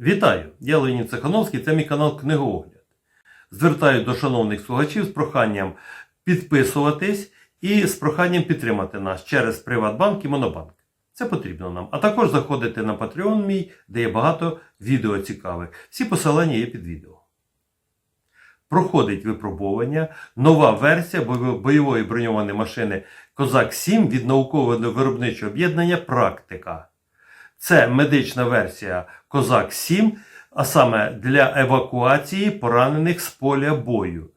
Вітаю! Я Леонід Цехановський, це мій канал Книгоогляд. Звертаю до шановних слухачів з проханням підписуватись і з проханням підтримати нас через Приватбанк і Монобанк. Це потрібно нам. А також заходити на Patreon мій, де є багато відео цікавих. Всі посилання є під відео. Проходить випробування нова версія бойової броньованої машини Козак 7 від наукового виробничого об'єднання Практика. Це медична версія Козак 7, а саме для евакуації поранених з поля бою.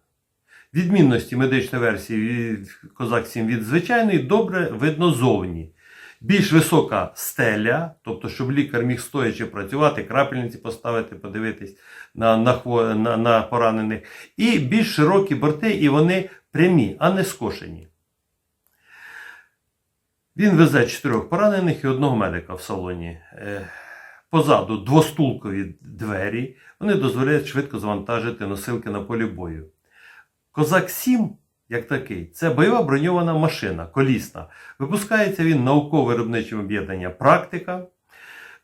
Відмінності медичної версії Козак 7 від звичайної добре видно зовні. Більш висока стеля, тобто, щоб лікар міг стоячи працювати, крапельниці поставити, подивитись на, на, на, на поранених. І більш широкі борти, і вони прямі, а не скошені. Він везе чотирьох поранених і одного медика в салоні. Е, Позаду двостулкові двері. Вони дозволяють швидко завантажити носилки на полі бою. Козак 7, як такий, це бойова броньована машина, колісна. Випускається він науково-виробничим об'єднання Практика.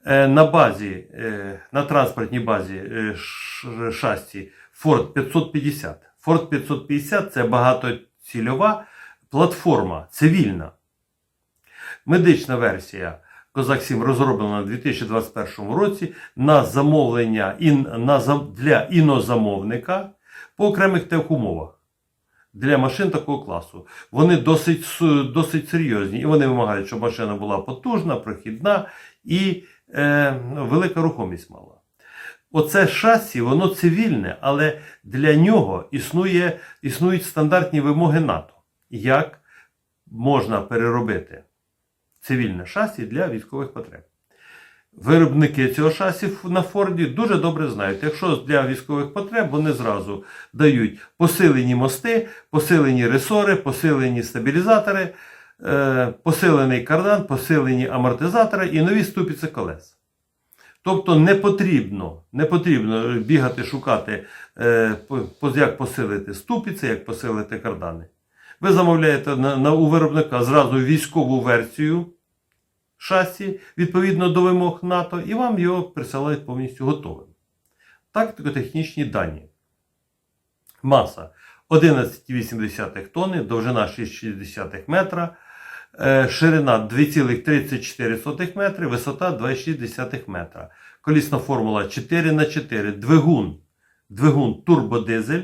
Е, На базі, е, на транспортній базі шасті Ford 550. Ford 550 це багатоцільова платформа, цивільна. Медична версія Козак 7 розроблена у 2021 році на замовлення для інозамовника по окремих техумовах для машин такого класу. Вони досить, досить серйозні і вони вимагають, щоб машина була потужна, прохідна і е, велика рухомість мала. Оце шасі, воно цивільне, але для нього існує, існують стандартні вимоги НАТО. Як можна переробити цивільне шасі для військових потреб. Виробники цього шасі на Форді дуже добре знають, якщо для військових потреб вони зразу дають посилені мости, посилені ресори, посилені стабілізатори, е, посилений кардан, посилені амортизатори і нові ступиці колес. Тобто не потрібно, не потрібно бігати, шукати, е, як посилити ступиці, як посилити кардани. Ви замовляєте на, на, у виробника зразу військову версію шасі відповідно до вимог НАТО, і вам його присилають повністю готовим. Тактико-технічні дані. Маса 11,8 тонни, довжина 6,6 метра, е, ширина 2,34 метри, висота 2,6 метра. Колісна формула 4 на 4 двигун, двигун турбодизель.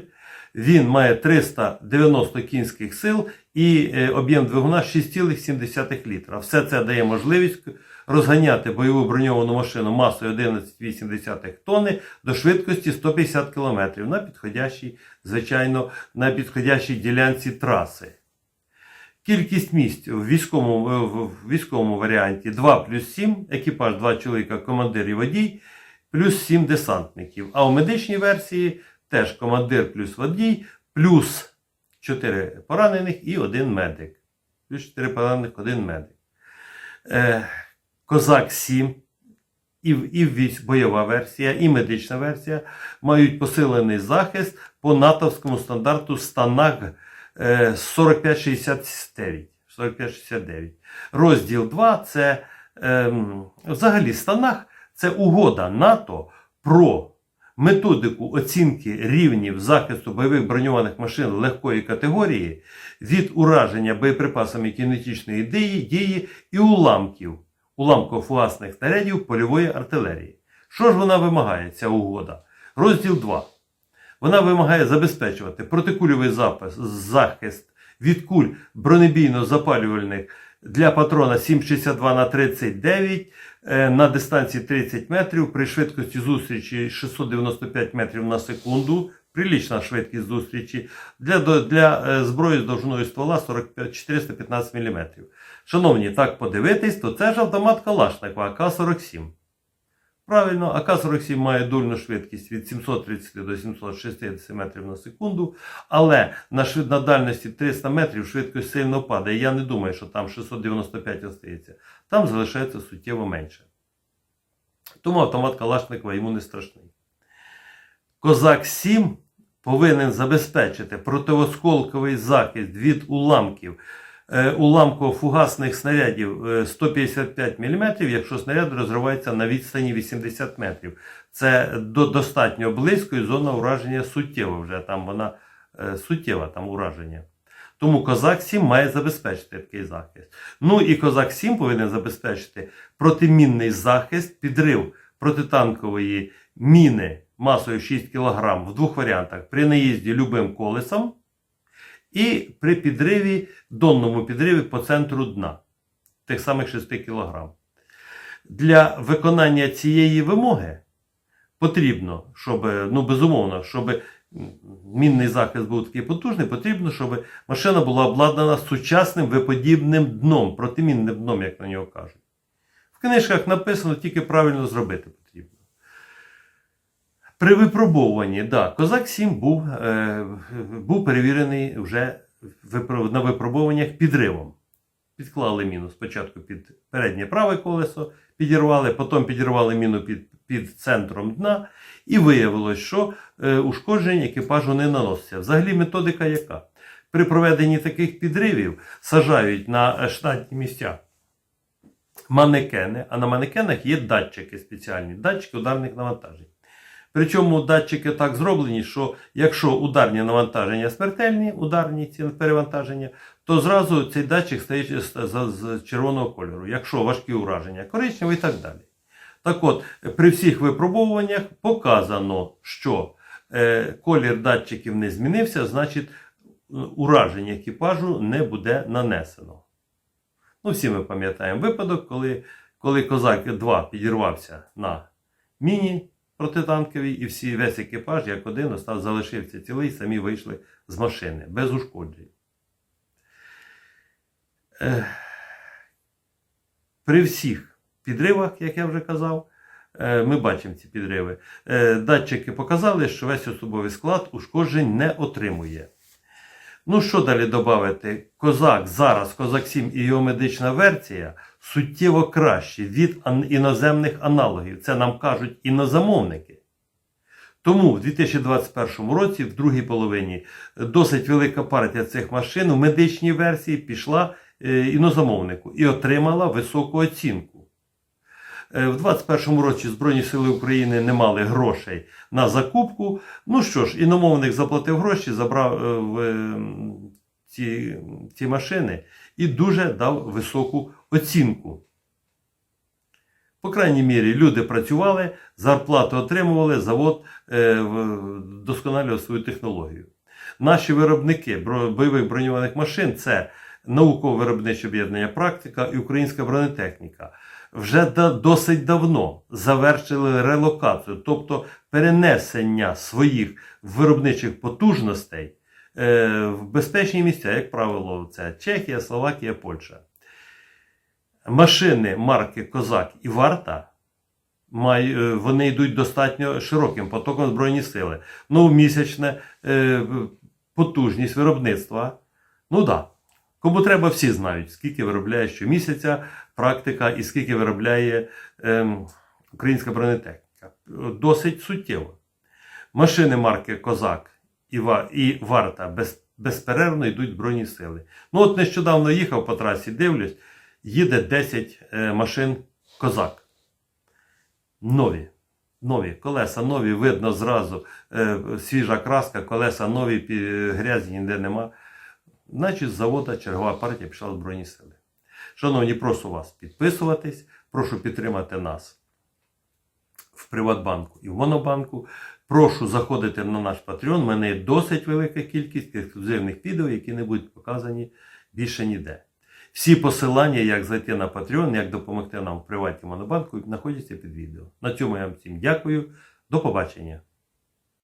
Він має 390 кінських сил і е, об'єм двигуна 6,7 літра. Все це дає можливість розганяти бойову броньовану машину масою 11,8 тонни до швидкості 150 км на підходящій, звичайно, на підходящій ділянці траси. Кількість місць в військовому, в військовому варіанті 2 плюс 7, екіпаж 2 чоловіка, командир і водій, плюс 7 десантників. А у медичній версії теж командир плюс водій, плюс 4 поранених і 1 медик. Плюс 4 поранених, 1 медик. Е, Козак 7 і, і бойова версія, і медична версія мають посилений захист по натовському стандарту Станаг е, 4569. 4569. Розділ 2 це ем, взагалі Станаг це угода НАТО про методику оцінки рівнів захисту бойових броньованих машин легкої категорії від ураження боєприпасами кінетичної дії, дії і уламків, уламково-фугасних снарядів польової артилерії. Що ж вона вимагає, ця угода? Розділ 2. Вона вимагає забезпечувати протикульовий запис, захист від куль бронебійно-запалювальних для патрона 7,62 на 39 е, на дистанції 30 метрів при швидкості зустрічі 695 метрів на секунду. Прилічна швидкість зустрічі для, для е, зброї з довжиною ствола 45, 415 мм. Шановні, так подивитись, то це ж автомат Калашникова АК-47. Правильно, АК-47 має дульну швидкість від 730 до 760 метрів на секунду, але на, швид... на дальності 300 метрів швидкість сильно падає. Я не думаю, що там 695 остається. Там залишається суттєво менше. Тому автомат Калашникова йому не страшний. Козак 7 повинен забезпечити противосколковий захист від уламків уламково-фугасних снарядів е, 155 мм, якщо снаряд розривається на відстані 80 метрів. Це до, достатньо близько і зона ураження суттєва вже там вона е, суттєва там ураження. Тому Козак 7 має забезпечити такий захист. Ну і Козак 7 повинен забезпечити протимінний захист, підрив протитанкової міни масою 6 кг в двох варіантах при наїзді любим колесом і при підриві, донному підриві по центру дна тих самих 6 кг. Для виконання цієї вимоги потрібно, щоб, ну безумовно, щоб мінний захист був такий потужний, потрібно, щоб машина була обладнана сучасним виподібним дном, протимінним дном, як на нього кажуть. В книжках написано тільки правильно зробити потрібно. При випробовуванні, да, Козак 7 був, е, був перевірений вже на випробуваннях підривом. Підклали міну спочатку під переднє праве колесо, підірвали, потім підірвали міну під, під центром дна, і виявилось, що е, ушкоджень екіпажу не наноситься. Взагалі методика яка? При проведенні таких підривів сажають на штатні місця манекени, а на манекенах є датчики спеціальні, датчики ударних навантажень. Причому датчики так зроблені, що якщо ударні навантаження смертельні, ударні ці перевантаження, то зразу цей датчик стає з, червоного кольору, якщо важкі ураження, коричневий і так далі. Так от, при всіх випробовуваннях показано, що е, колір датчиків не змінився, значить, ураження екіпажу не буде нанесено. Ну, всі ми пам'ятаємо випадок, коли, коли Козак 2 підірвався на міні протитанковій, і всі, весь екіпаж, як один, остав, залишився цілий, самі вийшли з машини без ушкоджень. При всіх підривах, як я вже казав, е, ми бачимо ці підриви. Е, Датчики показали, що весь особовий склад ушкоджень не отримує. Ну, що далі додати? Козак зараз, Козак 7 і його медична версія суттєво кращі від іноземних аналогів. Це нам кажуть інозамовники. Тому в 2021 році, в другій половині, досить велика партія цих машин у медичній версії пішла е, інозамовнику і отримала високу оцінку. Е, В 2021 році Збройні Сили України не мали грошей на закупку. Ну що ж, іномовник заплатив гроші, забрав е, в е, ці, ці машини і дуже дав високу оцінку. По крайній мірі, люди працювали, зарплату отримували, завод е, в- вдосконалював свою технологію. Наші виробники бойових броньованих машин це науково-виробниче об'єднання практика і українська бронетехніка. Вже досить давно завершили релокацію, тобто перенесення своїх виробничих потужностей в безпечні місця, як правило, це Чехія, Словакія, Польща. Машини марки Козак і Варта е, вони йдуть достатньо широким потоком Збройні сили. Ну, місячна е, потужність виробництва. Ну так. Да. Кому треба, всі знають, скільки виробляє щомісяця практика і скільки виробляє ем, українська бронетехніка. Досить суттєво. Машини марки Козак і, і Варта без, безперервно йдуть Збройні сили. Ну, от нещодавно їхав по трасі, дивлюсь, їде 10 е, машин Козак. Нові. Нові колеса нові, видно зразу е, свіжа краска, колеса нові, грязі ніде нема. Значить, завода чергова партія пішла Збройні сили. Шановні, прошу вас підписуватись, прошу підтримати нас в Приватбанку і в Монобанку. Прошу заходити на наш Patreon. У мене є досить велика кількість ексклюзивних відео, які не будуть показані більше ніде. Всі посилання, як зайти на Patreon, як допомогти нам в приватній монобанку, знаходяться під відео. На цьому я вам всім дякую. До побачення.